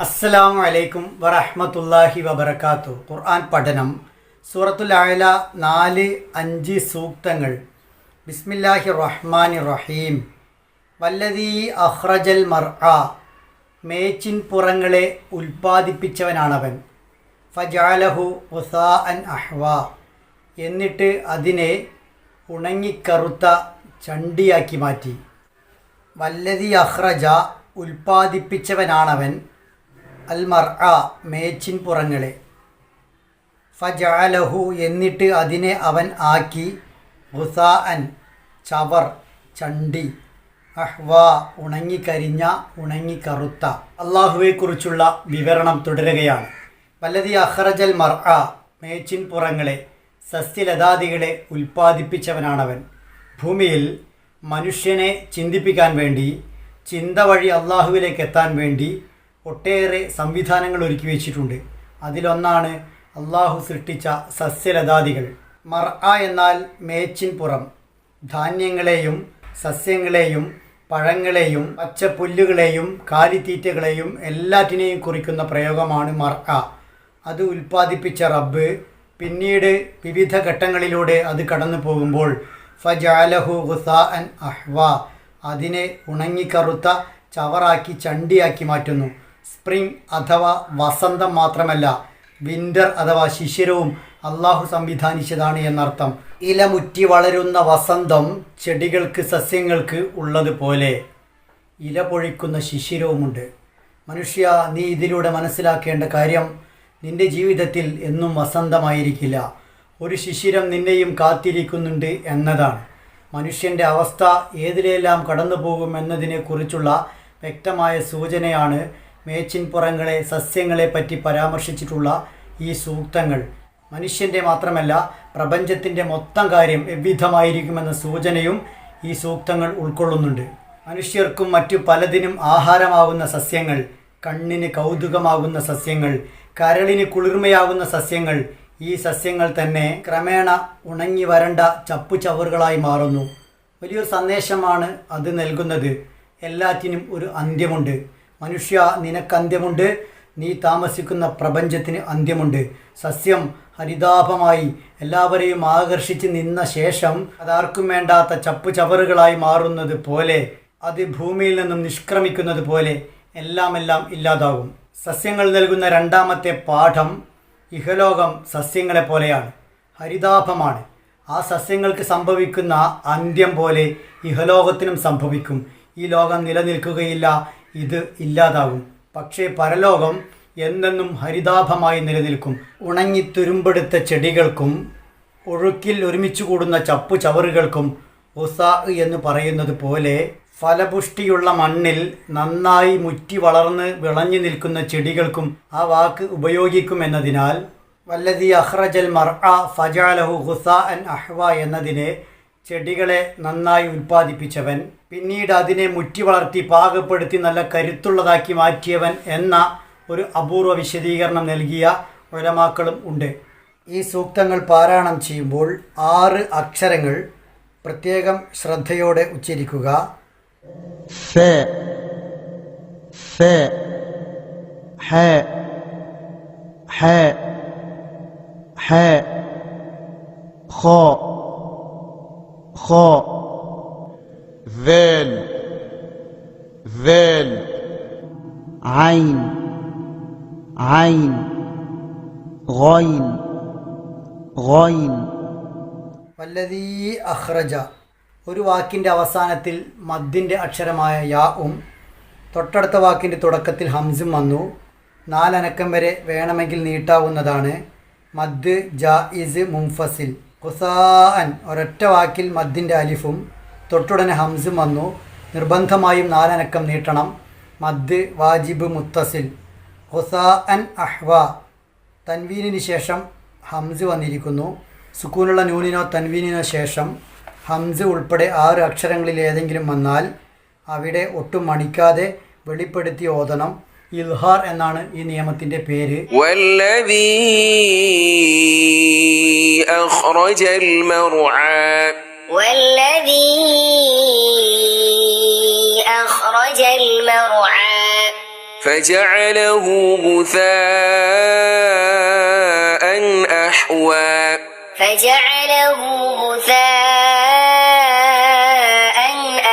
അസ്സലാമു അലൈക്കും വറഹ്മത്തുള്ളാഹി വബറകാത്തു. ഖുർആൻ പഠനം. സൂറത്തുൽ അയല നാല് അഞ്ച് സൂക്തങ്ങൾ. ബിസ്മില്ലാഹി റഹ്മാനി റഹീം. വല്ലതീ അഹ്റജൽ മർആ മേച്ചിൻ പുറങ്ങളെ ഉൽപ്പാദിപ്പിച്ചവനാണവൻ. ഫജാലഹു ഉസാ അൻ അഹ്വ. എന്നിട്ട് അതിനെ ഉണങ്ങിക്കറുത്ത ചണ്ടിയാക്കി മാറ്റി. വല്ലതി അഹ്റജ ഉൽപ്പാദിപ്പിച്ചവനാണവൻ. അൽ മർ മേച്ചിൻ പുറങ്ങളെ. ഫജാലഹു എന്നിട്ട് അതിനെ അവൻ ആക്കി. ഹുസാ അൻ ചവർ ചണ്ടി. അഹ്വ ഉണങ്ങിക്കരിഞ്ഞ ഉണങ്ങിക്കറുത്ത. അള്ളാഹുവെക്കുറിച്ചുള്ള വിവരണം തുടരുകയാണ്. വല്ലതി അഹ്റജൽ മർ ആ മേച്ചിൻ പുറങ്ങളെ. സസ്യലതാദികളെ ഉൽപ്പാദിപ്പിച്ചവനാണവൻ. ഭൂമിയിൽ മനുഷ്യനെ ചിന്തിപ്പിക്കാൻ വേണ്ടി ചിന്ത വഴി അള്ളാഹുവിലേക്ക് എത്താൻ വേണ്ടി ഒട്ടേറെ സംവിധാനങ്ങൾ ഒരുക്കി വെച്ചിട്ടുണ്ട്. അതിലൊന്നാണ് അള്ളാഹു സൃഷ്ടിച്ച സസ്യലതാദികൾ. മർ എന്നാൽ മേച്ചിൻ പുറം. ധാന്യങ്ങളെയും സസ്യങ്ങളെയും പഴങ്ങളെയും പച്ചപ്പുല്ലുകളെയും കാലിത്തീറ്റകളെയും എല്ലാറ്റിനെയും കുറിക്കുന്ന പ്രയോഗമാണ് മർ അത് ഉൽപ്പാദിപ്പിച്ച റബ്ബ് പിന്നീട് വിവിധ ഘട്ടങ്ങളിലൂടെ അത് കടന്നു പോകുമ്പോൾ ഫജാലഹു ഹുസാ അൻ അഹ്വ. അതിനെ ഉണങ്ങിക്കറുത്ത ചവറാക്കി ചണ്ടിയാക്കി മാറ്റുന്നു. സ്പ്രിംഗ് അഥവാ വസന്തം മാത്രമല്ല വിന്റർ അഥവാ ശിശിരവും അള്ളാഹു സംവിധാനിച്ചതാണ് എന്നർത്ഥം. ഇലമുറ്റി വളരുന്ന വസന്തം ചെടികൾക്ക് സസ്യങ്ങൾക്ക് ഉള്ളതുപോലെ ഇല പൊഴിക്കുന്ന ശിശിരവുമുണ്ട്. മനുഷ്യ നീ ഇതിലൂടെ മനസ്സിലാക്കേണ്ട കാര്യം നിന്റെ ജീവിതത്തിൽ എന്നും വസന്തമായിരിക്കില്ല. ഒരു ശിശിരം നിന്നെയും കാത്തിരിക്കുന്നുണ്ട് എന്നതാണ്. മനുഷ്യന്റെ അവസ്ഥ ഏതിലെല്ലാം കടന്നു പോകും എന്നതിനെക്കുറിച്ചുള്ള വ്യക്തമായ സൂചനയാണ് മേച്ചിൻപുറങ്ങളെ സസ്യങ്ങളെ പറ്റി പരാമർശിച്ചിട്ടുള്ള ഈ സൂക്തങ്ങൾ മനുഷ്യന്റെ മാത്രമല്ല പ്രപഞ്ചത്തിന്റെ മൊത്തം കാര്യം എவ்விധമായിരിക്കുമെന്ന സൂചനയും ഈ സൂക്തങ്ങൾ ഉൾക്കൊള്ളുന്നുണ്ട്. മനുഷ്യർക്കും മറ്റു പലതിനും ആഹാരമാകുന്ന സസ്യങ്ങൾ കണ്ണിന് കൗതുകമാകുന്ന സസ്യങ്ങൾ കരളിന് കുളിർമയാകുന്ന സസ്യങ്ങൾ ഈ സസ്യങ്ങൾ തന്നെ ക്രമേണ ഉണങ്ങി വരണ്ട ചപ്പുചവറുകളായി മാറുന്നു. വലിയൊരു സന്ദേശമാണ് അത് നൽകുന്നത്. എല്ലാറ്റിനും ഒരു അന്ത്യമുണ്ട്. മനുഷ്യ നിനക്കന്ത്യമുണ്ട് നീ താമസിക്കുന്ന പ്രപഞ്ചത്തിന് അന്ത്യമുണ്ട്. സസ്യം ഹരിതാഭമായി എല്ലാവരെയും ആകർഷിച്ച് നിന്ന ശേഷം അതാർക്കും വേണ്ടാത്ത ചപ്പു ചവറുകളായി മാറുന്നത് പോലെ അത് ഭൂമിയിൽ നിന്നും നിഷ്ക്രമിക്കുന്നത് പോലെ എല്ലാം എല്ലാം ഇല്ലാതാകും. സസ്യങ്ങൾ നൽകുന്ന രണ്ടാമത്തെ പാഠം ഇഹലോകം സസ്യങ്ങളെ പോലെയാണ്. ഹരിതാഭമാണ് ആ സസ്യങ്ങൾക്ക് സംഭവിക്കുന്ന അന്ത്യം പോലെ ഇഹലോകത്തിനും സംഭവിക്കും. ഈ ലോകം നിലനിൽക്കുകയില്ല. ഇത് ഇല്ലാതാകും പക്ഷേ പരലോകം എന്നെന്നും ഹരിതാഭമായി നിലനിൽക്കും. ഉണങ്ങി തുരുമ്പെടുത്ത ചെടികൾക്കും ഒഴുക്കിൽ ഒരുമിച്ച് കൂടുന്ന ചപ്പു ചവറുകൾക്കും ഉസാ എന്ന് പറയുന്നത് പോലെ ഫലപുഷ്ടിയുള്ള മണ്ണിൽ നന്നായി മുറ്റി വളർന്ന് വിളഞ്ഞു നിൽക്കുന്ന ചെടികൾക്കും ആ വാക്ക് ഉപയോഗിക്കുമെന്നതിനാൽ വല്ലതി അഹ്റജൽ മർ ആ ഫജാലഹു ഹുസാ അൻ അഹ്വ എന്നതിനെ ചെടികളെ നന്നായി ഉൽപ്പാദിപ്പിച്ചവൻ പിന്നീട് അതിനെ മുറ്റി വളർത്തി പാകപ്പെടുത്തി നല്ല കരുത്തുള്ളതാക്കി മാറ്റിയവൻ എന്ന ഒരു അപൂർവ വിശദീകരണം നൽകിയ ഉലമാക്കളും ഉണ്ട്. ഈ സൂക്തങ്ങൾ പാരായണം ചെയ്യുമ്പോൾ ആറ് അക്ഷരങ്ങൾ പ്രത്യേകം ശ്രദ്ധയോടെ ഉച്ചരിക്കുക. ഹോ خاء ذال ذال عين عين غين غين വല്ലതീ അഹ്റജ ഒരു വാക്കിൻ്റെ അവസാനത്തിൽ മദ്ദിൻ്റെ അക്ഷരമായ യാവും തൊട്ടടുത്ത വാക്കിൻ്റെ തുടക്കത്തിൽ ഹംസും വന്നു നാലനക്കം വരെ വേണമെങ്കിൽ നീട്ടാവുന്നതാണ് മദ് ജായിസ് മുംഫസിൽ ഹുസാൻ ഒരൊറ്റ വാക്കിൽ മദ്ദിന്റെ അലിഫും തൊട്ടുടനെ ഹംസും വന്നു. നിർബന്ധമായും നാലനക്കം നീട്ടണം. മദ് വാജിബ് മുത്തസിൽ. അൻ അഹ്വ. തൻവീനിന് ശേഷം ഹംസ് വന്നിരിക്കുന്നു. സുക്കൂനുള്ള നൂനിനോ തൻവീനിനോ ശേഷം ഹംസ് ഉൾപ്പെടെ ആറ് അക്ഷരങ്ങളിൽ ഏതെങ്കിലും വന്നാൽ അവിടെ ഒട്ടും മണിക്കാതെ വെളിപ്പെടുത്തി ഓതണം. ഇൽഹാർ എന്നാണ് ഈ നിയമത്തിൻ്റെ പേര് والذي أخرج المرعى والذي أخرج المرعى فجعله غثاء أحوى فجعله غثاء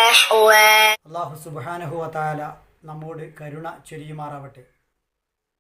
أحوى അള്ളാഹു സുബാനഹുവ താല നമ്മോട് കരുണ ചൊരിയുമാറാവട്ടെ.